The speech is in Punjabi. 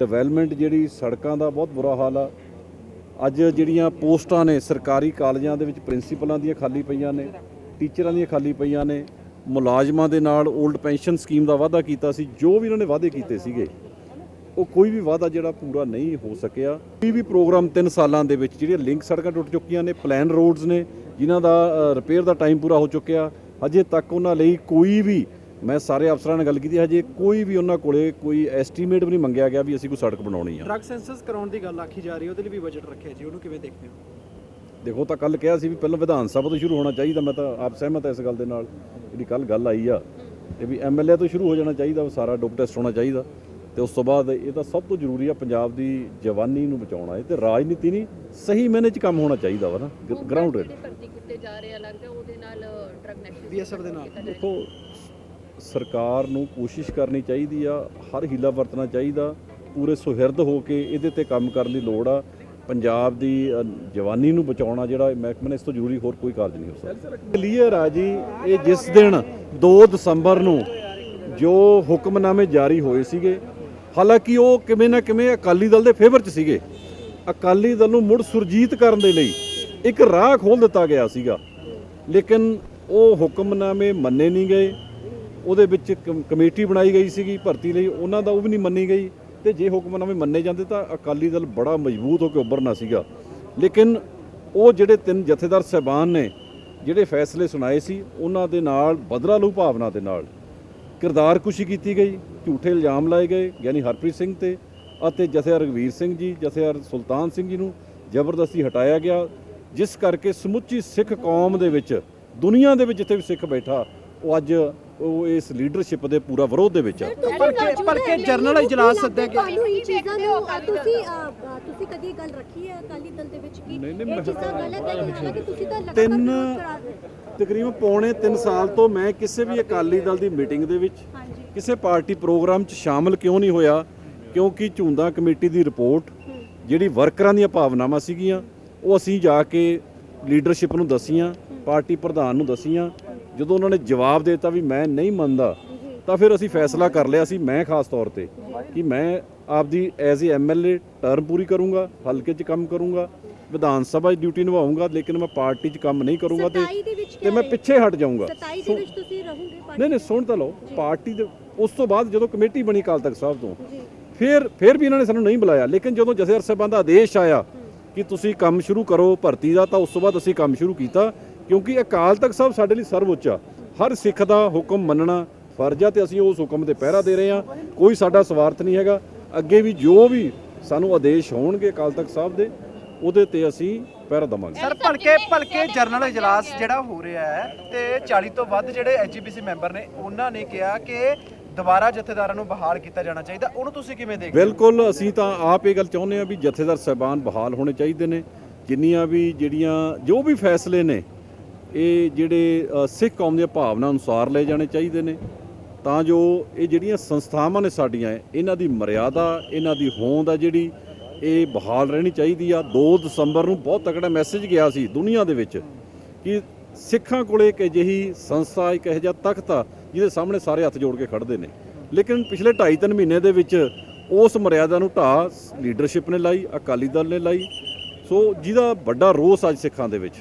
ਡਿਵੈਲਪਮੈਂਟ ਜਿਹੜੀ ਸੜਕਾਂ ਦਾ ਬਹੁਤ ਬੁਰਾ ਹਾਲ ਆ। ਅੱਜ ਜਿਹੜੀਆਂ ਪੋਸਟਾਂ ਨੇ ਸਰਕਾਰੀ ਕਾਲਜਾਂ ਦੇ ਵਿੱਚ, ਪ੍ਰਿੰਸੀਪਲਾਂ ਦੀਆਂ ਖਾਲੀ ਪਈਆਂ ਨੇ, ਟੀਚਰਾਂ ਦੀਆਂ ਖਾਲੀ ਪਈਆਂ ਨੇ, ਮੁਲਾਜ਼ਮਾਂ ਦੇ ਨਾਲ 올ਡ ਪੈਨਸ਼ਨ ਸਕੀਮ ਦਾ ਵਾਅਦਾ ਕੀਤਾ ਸੀ, ਜੋ ਵੀ ਉਹਨਾਂ ਨੇ ਵਾਅਦੇ ਕੀਤੇ ਸੀਗੇ, ਉਹ ਕੋਈ ਵੀ ਵਾਅਦਾ ਜਿਹੜਾ ਪੂਰਾ ਨਹੀਂ ਹੋ ਸਕਿਆ। ਕੋਈ ਵੀ ਪ੍ਰੋਗਰਾਮ 3 ਸਾਲਾਂ ਦੇ ਵਿੱਚ, ਜਿਹੜੀਆਂ ਲਿੰਕ ਸੜਕਾਂ ਟੁੱਟ ਚੁੱਕੀਆਂ ਨੇ ਪਲਾਨ ਰੋਡਸ ਨੇ, ਜਿਨ੍ਹਾਂ ਦਾ ਰਿਪੇਅਰ ਦਾ ਟਾਈਮ ਪੂਰਾ ਹੋ ਚੁੱਕਿਆ ਅਜੇ ਤੱਕ ਉਹਨਾਂ ਲਈ ਕੋਈ ਵੀ ਮੈਂ ਸਾਰੇ ਅਫਸਰਾਂ ਨਾਲ ਗੱਲ ਕੀਤੀ ਹਜੇ ਕੋਈ ਵੀ ਉਹਨਾਂ ਕੋਲੇ ਕੋਈ ਐਸਟੀਮੇਟ ਵੀ ਨਹੀਂ ਮੰਗਿਆ ਗਿਆ ਵੀ ਅਸੀਂ ਕੋਈ ਸੜਕ ਬਣਾਉਣੀ ਆ। ਡਰੱਗ ਸੈਂਸਸ ਕਰਾਉਣ ਦੀ ਗੱਲ ਆਖੀ ਜਾ ਰਹੀ ਹੈ ਉਹਦੇ ਲਈ ਵੀ ਬਜਟ ਰੱਖਿਆ ਜੀ ਉਹਨੂੰ ਕਿਵੇਂ ਦੇਖਦੇ ਹੋ? ਦੇਖੋ ਤਾਂ ਕੱਲ ਕਿਹਾ ਸੀ ਵੀ ਪਹਿਲਾਂ ਵਿਧਾਨ ਸਭਾ ਤੋਂ ਸ਼ੁਰੂ ਹੋਣਾ ਚਾਹੀਦਾ ਮੈਂ ਤਾਂ ਆਪ ਸਹਿਮਤ ਹਾਂ ਇਸ ਗੱਲ ਦੇ ਨਾਲ ਜਿਹੜੀ ਕੱਲ ਗੱਲ ਆਈ ਆ ਤੇ ਵੀ ਐਮਐਲਏ ਤੋਂ ਸ਼ੁਰੂ ਹੋ ਜਾਣਾ ਚਾਹੀਦਾ ਸਾਰਾ ਡੋਪ ਟੈਸਟ ਹੋਣਾ ਚਾਹੀਦਾ ਤੇ ਉਸ ਤੋਂ ਬਾਅਦ ਇਹ ਤਾਂ ਸਭ ਤੋਂ ਜ਼ਰੂਰੀ ਆ ਪੰਜਾਬ ਦੀ ਜਵਾਨੀ ਨੂੰ ਬਚਾਉਣਾ ਹੈ ਤੇ ਰਾਜਨੀਤੀ ਨਹੀਂ ਸਹੀ ਮੈਨੇ ਚ ਕੰਮ ਹੋਣਾ ਚਾਹੀਦਾ ਵਾ ਨਾ ਗਰਾਊਂਡ ਜਿਹੜੇ ਭਰਤੀ ਕੀਤੇ ਜਾ ਰਹੇ ਆ ਲੱਗਦਾ ਉਹਦੇ ਨਾਲ ਡਰਗ ਨੈਕਸਸ BSF ਦੇ ਨਾਲ। ਦੇਖੋ ਸਰਕਾਰ ਨੂੰ ਕੋਸ਼ਿਸ਼ ਕਰਨੀ ਚਾਹੀਦੀ ਆ, ਹਰ ਹੀਲਾ ਵਰਤਣਾ ਚਾਹੀਦਾ, ਪੂਰੇ ਸੁਹਿਰਦ ਹੋ ਕੇ ਇਹਦੇ ਤੇ ਕੰਮ ਕਰਨ ਦੀ ਲੋੜ ਆ। ਪੰਜਾਬ ਦੀ ਜਵਾਨੀ ਨੂੰ ਬਚਾਉਣਾ ਜਿਹੜਾ ਮਹਿਕਮੇ ਨੇ, ਇਸ ਤੋਂ ਜ਼ਰੂਰੀ ਹੋਰ ਕੋਈ ਕਾਰਜ ਨਹੀਂ ਹੋ ਸਕਦਾ। ਕਲੀਅਰ ਆ ਜੀ, ਇਹ ਜਿਸ ਦਿਨ 2 ਦਸੰਬਰ ਨੂੰ ਜੋ ਹੁਕਮਨਾਮੇ ਜਾਰੀ ਹੋਏ ਸੀਗੇ, ਹਾਲਾਂਕਿ ਉਹ ਕਿਵੇਂ ਨਾ ਕਿਵੇਂ ਅਕਾਲੀ ਦਲ ਦੇ ਫੇਵਰ 'ਚ ਸੀਗੇ। ਅਕਾਲੀ ਦਲ ਨੂੰ ਮੁੜ ਸੁਰਜੀਤ ਕਰਨ ਦੇ ਲਈ ਇੱਕ ਰਾਹ ਖੋਲ ਦਿੱਤਾ ਗਿਆ ਸੀਗਾ। ਲੇਕਿਨ ਉਹ ਹੁਕਮਨਾਮੇ ਮੰਨੇ ਨਹੀਂ ਗਏ। ਉਹਦੇ ਵਿੱਚ ਕਮ- ਕਮੇਟੀ ਬਣਾਈ ਗਈ ਸੀਗੀ ਭਰਤੀ ਲਈ, ਉਹਨਾਂ ਦਾ ਉਹ ਵੀ ਨਹੀਂ ਮੰਨੀ ਗਈ ਤੇ ਜੇ ਹੁਕਮਨਾਮੇ ਮੰਨੇ ਜਾਂਦੇ ਤਾਂ ਅਕਾਲੀ ਦਲ ਬੜਾ ਮਜ਼ਬੂਤ ਹੋ ਕੇ ਉੱਭਰਨਾ ਸੀਗਾ। ਲੇਕਿਨ ਉਹ ਜਿਹੜੇ ਤਿੰਨ ਜਥੇਦਾਰ ਸਹਿਬਾਨ ਨੇ, ਜਿਹੜੇ ਫੈਸਲੇ ਸੁਣਾਏ ਸੀ, ਉਹਨਾਂ ਦੇ ਨਾਲ ਬਦਲਾ ਲੂ ਭਾਵਨਾ ਦੇ ਨਾਲ ਕਿਰਦਾਰ ਕੁਸ਼ੀ ਕੀਤੀ ਗਈ, ਝੂਠੇ ਇਲਜ਼ਾਮ ਲਾਏ ਗਏ, ਯਾਨੀ ਹਰਪ੍ਰੀਤ ਸਿੰਘ ਤੇ ਅਤੇ ਜਥੇਦਾਰ ਰਘਵੀਰ ਸਿੰਘ ਜੀ, ਜਥੇਦਾਰ ਸੁਲਤਾਨ ਸਿੰਘ ਜੀ ਨੂੰ ਜ਼ਬਰਦਸਤੀ ਹਟਾਇਆ ਗਿਆ, ਜਿਸ ਕਰਕੇ ਸਮੁੱਚੀ ਸਿੱਖ ਕੌਮ ਦੇ ਵਿੱਚ, ਦੁਨੀਆ ਦੇ ਵਿੱਚ ਜਿੱਥੇ ਵੀ ਸਿੱਖ ਬੈਠਾ ਉਹ ਅੱਜ ਉਹ ਇਸ ਲੀਡਰਸ਼ਿਪ ਦੇ ਪੂਰਾ ਵਿਰੋਧ ਦੇ ਵਿੱਚ ਆ ਭਲਕੇ- ਭਲਕੇ ਜਰਨਲ ਇਜਲਾਸ ਸੱਦਿਆ ਗਿਆ। ਤੁਹਾਨੂੰ ਇਹ ਚੀਜ਼ਾਂ ਨੂੰ ਅ, ਤੁਸੀਂ ਕਦੀ ਇਹ ਗੱਲ ਰੱਖੀ ਹੈ ਅਕਾਲੀ ਦਲ ਦੇ ਵਿੱਚ ਕਿ ਨਹੀਂ, ਨਹੀਂ, ਇਹ ਚੀਜ਼ਾਂ ਗਲਤ ਹੈ ਕਿ ਹਾਲਾਂਕਿ ਤੁਸੀਂ ਤਾਂ ਲਗਾਤਾਰ ਤਿੰਨ। ਤਕਰੀਬਨ ਪੌਣੇ 3 ਸਾਲ ਤੋਂ ਮੈਂ ਕਿਸੇ ਵੀ ਅਕਾਲੀ ਦਲ ਦੀ ਮੀਟਿੰਗ ਦੇ ਵਿੱਚ ਹਾਂਜੀ ਕਿਸੇ ਪਾਰਟੀ ਪ੍ਰੋਗਰਾਮ 'ਚ ਸ਼ਾਮਲ ਕਿਉਂ ਨਹੀਂ ਹੋਇਆ ਕਿਉਂਕਿ ਝੁੰਦਾ ਕਮੇਟੀ ਦੀ ਰਿਪੋਰਟ ਜਿਹੜੀ ਵਰਕਰਾਂ ਦੀਆਂ ਭਾਵਨਾਵਾਂ ਸੀਗੀਆਂ ਉਹ ਅਸੀਂ ਜਾ ਕੇ ਲੀਡਰਸ਼ਿਪ ਨੂੰ ਦਸੀਆਂ ਪਾਰਟੀ ਪ੍ਰਧਾਨ ਨੂੰ ਦਸੀਆਂ ਜਦੋਂ ਉਹਨਾਂ ਨੇ ਜਵਾਬ ਦੇ ਦਿੱਤਾ ਵੀ ਮੈਂ ਨਹੀਂ ਮੰਨਦਾ ਤਾਂ ਫਿਰ ਅਸੀਂ ਫੈਸਲਾ ਕਰ ਲਿਆ ਸੀ ਮੈਂ ਖਾਸ ਤੌਰ ਤੇ ਕਿ ਮੈਂ ਆਪਦੀ ਐਜ਼ ਏ ਐਮਐਲਏ ਟਰਮ ਪੂਰੀ ਕਰੂੰਗਾ ਹਲਕੇ 'ਚ ਕੰਮ ਕਰੂੰਗਾ ਵਿਧਾਨ ਸਭਾ 'ਚ ਡਿਊਟੀ ਨਿਭਾਉਂਗਾ ਲੇਕਿਨ ਮੈਂ ਪਾਰਟੀ 'ਚ ਕੰਮ ਨਹੀਂ ਕਰੂੰਗਾ ਤੇ 27 ਦੇ ਵਿੱਚ ਤੇ ਮੈਂ? ਪਿੱਛੇ ਹਟ ਜਾਊਂਗਾ। 27 ਦੇ ਵਿੱਚ ਤੁਸੀਂ ਰਹੋਗੇ ਪਾਰਟੀ? ਨਹੀਂ ਨਹੀਂ ਸੁਣ ਤਾਂ ਲਓ। ਪਾਰਟੀ ਦੇ ਉਸ ਤੋਂ ਬਾਅਦ ਜਦੋਂ ਕਮੇਟੀ ਬਣੀ ਕਾਲ ਤੱਕ ਸਾਹਿਬ ਤੋਂ ਫਿਰ ਫਿਰ ਵੀ ਇਹਨਾਂ ਨੇ ਸਾਨੂੰ ਨਹੀਂ ਬੁਲਾਇਆ। ਲੇਕਿਨ ਜਦੋਂ ਜਥੇਦਾਰ ਸਾਹਿਬਾਨ ਦਾ ਆਦੇਸ਼ ਆਇਆ ਕਿ ਤੁਸੀਂ ਕੰਮ ਸ਼ੁਰੂ ਕਰੋ ਭਰਤੀ ਦਾ ਤਾਂ ਉਸ ਤੋਂ ਬਾਅਦ ਅਸੀਂ ਕੰਮ ਸ਼ੁਰੂ ਕੀਤਾ। ਕਿਉਂਕਿ ਅਕਾਲ ਤਖਤ ਸਾਹਿਬ ਸਾਡੇ ਲਈ ਸਰਵਉੱਚ ਆ। ਹਰ ਸਿੱਖ ਦਾ ਹੁਕਮ ਮੰਨਣਾ ਫਰਜ਼ ਆ ਤੇ ਅਸੀਂ ਉਸ ਹੁਕਮ ਤੇ ਪਹਿਰਾ ਦੇ ਰਹੇ ਹਾਂ। ਕੋਈ ਸਾਡਾ ਸਵਾਰਥ ਨਹੀਂ ਹੈਗਾ। ਅੱਗੇ ਵੀ ਜੋ ਵੀ ਸਾਨੂੰ ਆਦੇਸ਼ ਹੋਣਗੇ ਅਕਾਲ ਤਖਤ ਸਾਹਿਬ ਦੇ ਉਹਦੇ ਤੇ ਅਸੀਂ ਪਹਿਰਾ ਦਵਾਂਗੇ। ਸਰ ਭਲਕੇ ਭਲਕੇ ਜਰਨਲ ਇਜਲਾਸ ਜਿਹੜਾ ਹੋ ਰਿਹਾ ਹੈ ਤੇ 40 ਤੋਂ ਵੱਧ ਜਿਹੜੇ ਐਜੀਪੀਸੀ ਮੈਂਬਰ ਨੇ ਉਹਨਾਂ ਨੇ ਕਿਹਾ ਕਿ ਦੁਬਾਰਾ ਜਥੇਦਾਰਾਂ ਨੂੰ ਬਹਾਲ ਕੀਤਾ ਜਾਣਾ ਚਾਹੀਦਾ। ਉਹਨੂੰ ਤੁਸੀਂ ਕਿਵੇਂ ਦੇਖਦੇ ਬਿਲਕੁਲ ਅਸੀਂ ਤਾਂ ਆਪ ਇਹ ਗੱਲ ਚਾਹੁੰਦੇ ਆ ਵੀ ਜਥੇਦਾਰ ਸਾਹਿਬਾਨ ਬਹਾਲ ਹੋਣੇ ਚਾਹੀਦੇ ਨੇ। ਜਿੰਨੀਆਂ ਵੀ ਜਿਹੜੀਆਂ ਜੋ ਵੀ ਫੈਸਲੇ ਨੇ ਇਹ ਜਿਹੜੇ ਸਿੱਖ ਕੌਮ ਦੀਆਂ ਭਾਵਨਾ ਅਨੁਸਾਰ ਲਏ ਜਾਣੇ ਚਾਹੀਦੇ ਨੇ। ਤਾਂ ਜੋ ਇਹ ਜਿਹੜੀਆਂ ਸੰਸਥਾਵਾਂ ਨੇ ਸਾਡੀਆਂ, ਇਹਨਾਂ ਦੀ ਮਰਿਆਦਾ, ਇਹਨਾਂ ਦੀ ਹੋਂਦ ਆ ਜਿਹੜੀ, ਇਹ ਬਹਾਲ ਰਹਿਣੀ ਚਾਹੀਦੀ ਆ। 2 ਦਸੰਬਰ ਨੂੰ ਬਹੁਤ ਤਕੜਾ ਮੈਸੇਜ ਗਿਆ ਸੀ ਦੁਨੀਆ ਦੇ ਵਿੱਚ ਕਿ ਸਿੱਖਾਂ ਕੋਲੇ ਇੱਕ ਅਜਿਹੀ ਸੰਸਥਾ, ਇੱਕ ਇਹੋ ਜਿਹਾ ਤਖਤ ਆ, ਜਿਹਦੇ ਸਾਹਮਣੇ ਸਾਰੇ ਹੱਥ ਜੋੜ ਕੇ ਖੜਦੇ ਨੇ। ਲੇਕਿਨ ਪਿਛਲੇ 2.5 ਮਹੀਨੇ ਦੇ ਵਿੱਚ ਉਸ ਮਰਿਆਦਾ ਨੂੰ ਢਾਹ ਲੀਡਰਸ਼ਿਪ ਨੇ ਲਾਈ, ਅਕਾਲੀ ਦਲ ਨੇ ਲਾਈ। ਸੋ ਜਿਹਦਾ ਵੱਡਾ ਰੋਸ ਅੱਜ ਸਿੱਖਾਂ ਦੇ ਵਿੱਚ।